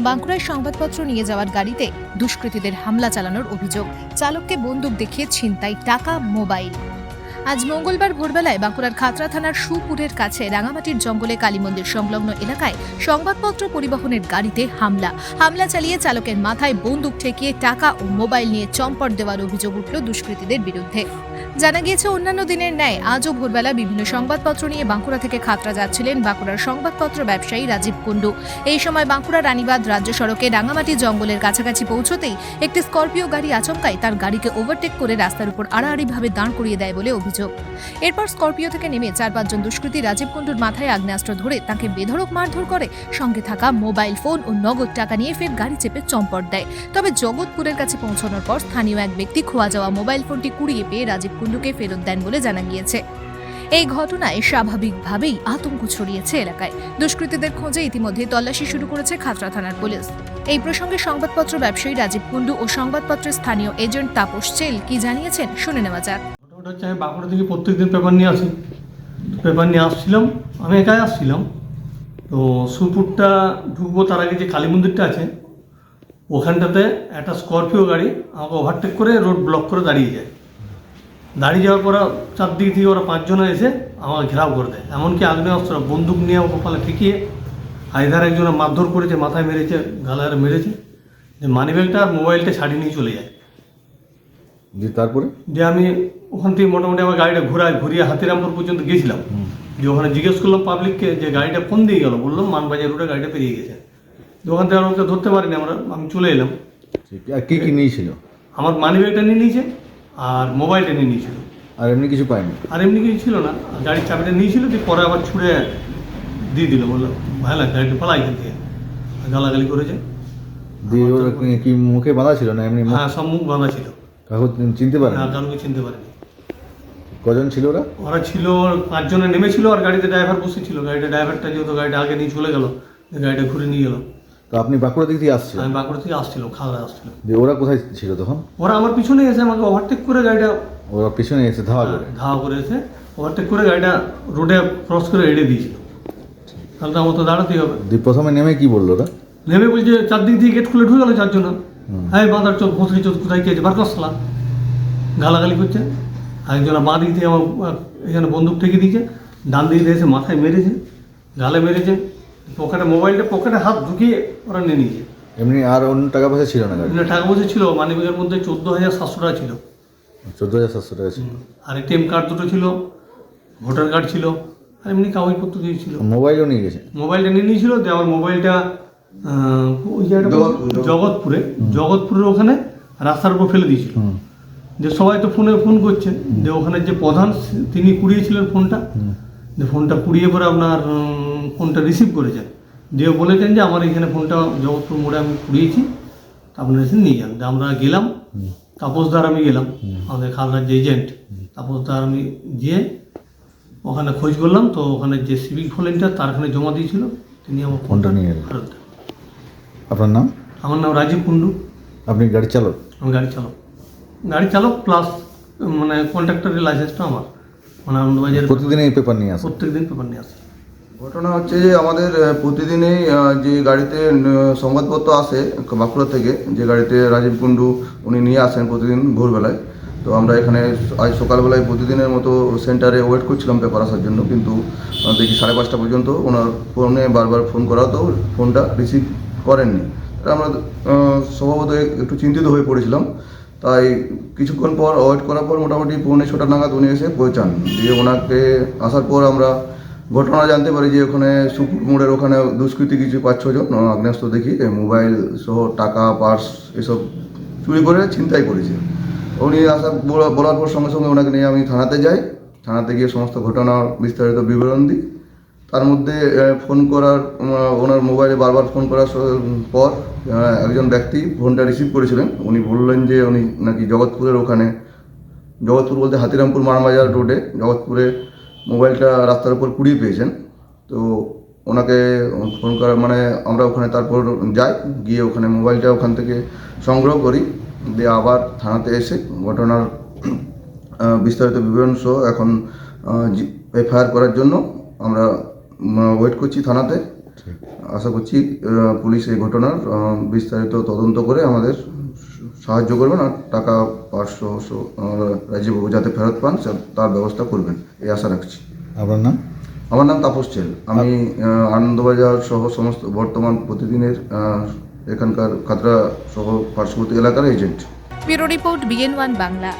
বাঁকুড়ায় সংবাদপত্র নিয়ে যাওয়ার গাড়িতে দুষ্কৃতীদের হামলা চালানোর অভিযোগ। চালককে বন্দুক দেখিয়ে ছিনতাই, টাকা, মোবাইল। আজ মঙ্গলবার ভোরবেলায় বাঁকুড়ার খাতড়া থানার সুপুরের কাছে রাঙামাটির জঙ্গলে কালী মন্দির সংলগ্ন এলাকায় সংবাদপত্র পরিবহনের গাড়িতে হামলা। হামলা চালিয়ে চালকের মাথায় বন্দুক ঠেকিয়ে টাকা ও মোবাইল নিয়ে চম্পট দেওয়ার অভিযোগ উঠল দুষ্কৃতীদের বিরুদ্ধে। জানা গিয়েছে, অন্যান্য দিনের ন্যায় আজও ভোরবেলা বিভিন্ন সংবাদপত্র নিয়ে বাঁকুড়া থেকে খাতড়া যাচ্ছিলেন বাঁকুড়ার সংবাদপত্র ব্যবসায়ী রাজীব কুণ্ডু। এই সময় বাঁকুড়া রানীবাদ রাজ্য সড়কে রাঙামাটি জঙ্গলের কাছাকাছি পৌঁছতেই একটি স্করপিও গাড়ি আচমকায় তার গাড়িকে ওভারটেক করে রাস্তার উপর আড়াআড়িভাবে দাঁড় করিয়ে দেয় বলে অভিযোগ এরপর স্করপিও থেকে নেমে চার পাঁচজন দুষ্কৃতী রাজীব কুণ্ডুর মাথায় আগ্নেয়াস্ত্র ধরে তাকে বেধড়ক মারধর করে। সঙ্গে থাকা মোবাইল ফোন ও নগদ টাকা নিয়ে ফের গাড়ি চেপে চম্পট দেয়। তবে জগৎপুরের কাছে পৌঁছানোর পর স্থানীয় এক ব্যক্তি খোয়া যাওয়া মোবাইল ফোনটি কুড়িয়ে পেয়ে রাজীব কুণ্ডুকে ফেরত দেন বলে জানা গিয়েছে। এই ঘটনায় স্বাভাবিকভাবেই আতঙ্ক ছড়িয়েছে এলাকায়। দুষ্কৃতীদের খোঁজে ইতিমধ্যে তল্লাশি শুরু করেছে খাতড়া থানার পুলিশ। এই প্রসঙ্গে সংবাদপত্র ব্যবসায়ী রাজীব কুণ্ডু ও সংবাদপত্রের স্থানীয় এজেন্ট তাপস চেল কি জানিয়েছেন শুনে নেওয়া যাক। ওটা হচ্ছে আমি বাঁকুড়া থেকে প্রত্যেকদিন পেপার নিয়ে আসি। পেপার নিয়ে আসছিলাম, আমি একাই আসছিলাম। তো সুরপুরটা ঢুকবো তার আগে যে কালী মন্দিরটা আছে, ওখানটাতে একটা স্করপিও গাড়ি আমাকে ওভারটেক করে রোড ব্লক করে দাঁড়িয়ে যায়। দাঁড়িয়ে যাওয়ার পর চারদিক থেকে ওরা পাঁচজনে এসে আমাকে ঘেরাও করে দেয়। এমনকি আগ্নেয়াস্ত্র বন্দুক নিয়ে কপালে ঠেকিয়ে এধারে একজনে মারধর করেছে, মাথায় মেরেছে গালারে মেরেছে। যে মানিব্যাগটা আর মোবাইলটা ছাড়িয়ে নিয়ে চলে যায়। যে তারপরে? যে আমি ওখান থেকে মোটামুটি আমার গাড়িটা ঘোরায় ঘুরিয়ে হাতিরামপুর পর্যন্ত গেছিলাম। যে ওখানে জিজ্ঞেস করলাম পাবলিককে যে গাড়িটা কোন দিয়ে গেল? বললাম মানবাজার রোডে গাড়িটা পেরিয়ে গেছে। তো ওখান থেকে আর ওকে ধরতে পারিনি আমরা আমি চলে এলাম। আর কি কি নিয়েছিল? আমার মানি ব্যাগটা নিয়ে নিয়েছে আর মোবাইলটা নিয়ে নিয়েছিল। আর এমনি কিছু পাইনি আর এমনি কিছু ছিল না। গাড়ির চাবিটা নিয়েছিল দিয়ে পরে আবার ছুঁড়ে দিয়ে দিল। বললাম ভালো গাড়িটা পালাই এখান থেকে। গালাগালি করেছে। দিয়ে কি- মুখে বাঁধা ছিল না এমনি হ্যাঁ সব মুখ বাঁধা ছিল। কাকু চিনতে পারেন? হ্যাঁ কারোকে চিনতে পারিনি। কজন ছিল ওরা? ওরা ছিল পাঁচজনে নেমেছিল আর গাড়িতে ড্রাইভার বসেছিল। গাড়িটা ড্রাইভারটা যেহেতু গাড়িটা আগে নিয়ে চলে গেল গাড়িটা ঘুরে নিয়ে গেল তো আপনি বাঁকুড়া দিক দিয়ে আসছিলেন? আমি বাঁকুড়া থেকে আসছিলাম খাওয়া আসছিলাম যে ওরা কোথায় ছিল তখন? ওরা আমার পিছনে এসে আমাকে ওভারটেক করে গাড়িটা ওরা পিছনে এসে ধাওয়া করে। ধাওয়া করে এসে ওভারটেক করে গাড়িটা রোডে ক্রস করে এড়ে দিয়েছিল। তাহলে তো আমার তো দাঁড়াতেই হবে। প্রথমে নেমে কি বলল ওরা? নেমে বলছে চারদিক দিয়ে গেট খুলে ঢুকে গেল চারজন। হ্যাঁ বাঁধার চোখ ভোঁসলি চোখ কোথায় খেয়েছে বার করছিলা গালাগালি করছে। একজন বাঁ দিক আমার এখানে বন্দুক ঠেকে দিয়েছে। ডান দিক দিয়ে এসে মাথায় মেরেছে গালে মেরেছে। পকেটে মোবাইলটা পকেটে হাত ঢুকিয়ে ওরা নিয়ে নিয়েছে। এমনি আর অন্য টাকা পয়সা ছিল না টাকা পয়সা ছিল। মানিব্যাগের মধ্যে চোদ্দ হাজার সাতশো টাকা ছিল। চোদ্দ হাজার সাতশো টাকা ছিল। আর এটিএম কার্ড দুটো ছিল ভোটার কার্ড ছিল আর এমনি কাগজপত্র দিয়েছিল মোবাইলও নিয়ে গেছে? মোবাইলটা নিয়ে নিয়েছিল দিয়ে আমার মোবাইলটা ওই জায়গাটা জগৎপুরে। জগৎপুরের ওখানে রাস্তার উপর ফেলে দিয়েছিল। যে সবাই তো ফোনে ফোন করছে। যে ওখানে যে প্রধান তিনি কুড়িয়েছিলেন ফোনটা। যে ফোনটা কুড়িয়ে পরে আপনার ফোনটা রিসিভ করেছেন দিয়ে বলেছেন যে আমার এখানে ফোনটা জগৎপুর মোড়ে আমি কুড়িয়েছি। আপনারা এসে নিয়ে যান। আমরা গেলাম। তাপসদার আমি গেলাম। আমাদের খালদার যে এজেন্ট তাপসদার আমি গিয়ে ওখানে খোঁজ করলাম। তো ওখানে যে সিভিক ভলেন্টিয়ার তার ওখানে জমা দিয়েছিল। তিনি আমার ফোনটা নিয়ে দেন। আপনার নাম? আমার নাম রাজীব কুন্ডু আপনি গাড়ি চালক? আমি গাড়ি চালক। গাড়ি চালক প্লাস মানে কন্ট্রাক্টরের লাইসেন্সটা আমার। মানে আনন্দবাজার প্রতিদিন এই পেপার নিয়ে আসেন? প্রত্যেক দিন পেপার নিয়ে আসে ঘটনা হচ্ছে যে আমাদের প্রতিদিনই যে গাড়িতে সংবাদপত্র আসে বাঁকুড়া থেকে যে গাড়িতে রাজীব কুণ্ডু উনি নিয়ে আসেন প্রতিদিন ভোরবেলায়। তো আমরা এখানে আজ সকালবেলায় প্রতিদিনের মতো সেন্টারে ওয়েট করছিলাম পেপার আসার জন্য কিন্তু দেখি সাড়ে পাঁচটা পর্যন্ত ওনার ফোনে বারবার ফোন করাও তো ফোনটা রিসিভ করেননি। আমরা স্বভাবত একটু চিন্তিত হয়ে পড়েছিলাম। তাই কিছুক্ষণ পর ওয়েট করার পর মোটামুটি পৌনে ছটা নাগাদ উনি এসে পৌঁছান। দিয়ে ওনাকে আসার পর আমরা ঘটনা জানতে পারি যে ওখানে সুপুর মোড়ের ওখানে দুষ্কৃতী কিছু পাঁচ ছজন আগ্নেয়াস্ত্র দেখি মোবাইল সহ টাকা, পার্স এসব চুরি করে ছিনতাই করেছে। উনি আসা বলা- বলার পর সঙ্গে সঙ্গে ওনাকে নিয়ে আমি থানাতে যাই। থানাতে গিয়ে সমস্ত ঘটনার বিস্তারিত বিবরণ দিই। তার মধ্যে ফোন করার ওনার মোবাইলে বারবার ফোন করার পর একজন ব্যক্তি ফোনটা রিসিভ করেছিলেন। উনি বললেন যে, উনি নাকি জগৎপুরের ওখানে, জগৎপুর বলতে হাতিরামপুর মারবাজার রোডে জগৎপুরে মোবাইলটা রাস্তার উপর কুড়িয়ে পেয়েছেন। তো ওনাকে ফোন করা মানে আমরা ওখানে তারপর যাই, গিয়ে ওখানে মোবাইলটা ওখান থেকে সংগ্রহ করি। দিয়ে আবার থানাতে এসে ঘটনার বিস্তারিত বিবরণ সহ এখন এফআইআর করার জন্য আমরা ওয়েট করছি থানাতে। আশা করছি পুলিশ এই ঘটনার বিস্তারিত তদন্ত করে আমাদের সাহায্য করবেন আর টাকা পাঁচশো রাজীববাবু যাতে ফেরত পান তার ব্যবস্থা করবেন। এই আশা রাখছি। আপনার নাম? আমার নাম তাপস চেল আমি আনন্দবাজার সহ সমস্ত বর্তমান প্রতিদিনের এখানকার খাতড়া সহ পার্শ্ববর্তী এলাকার agent bureau report B N one Bangla.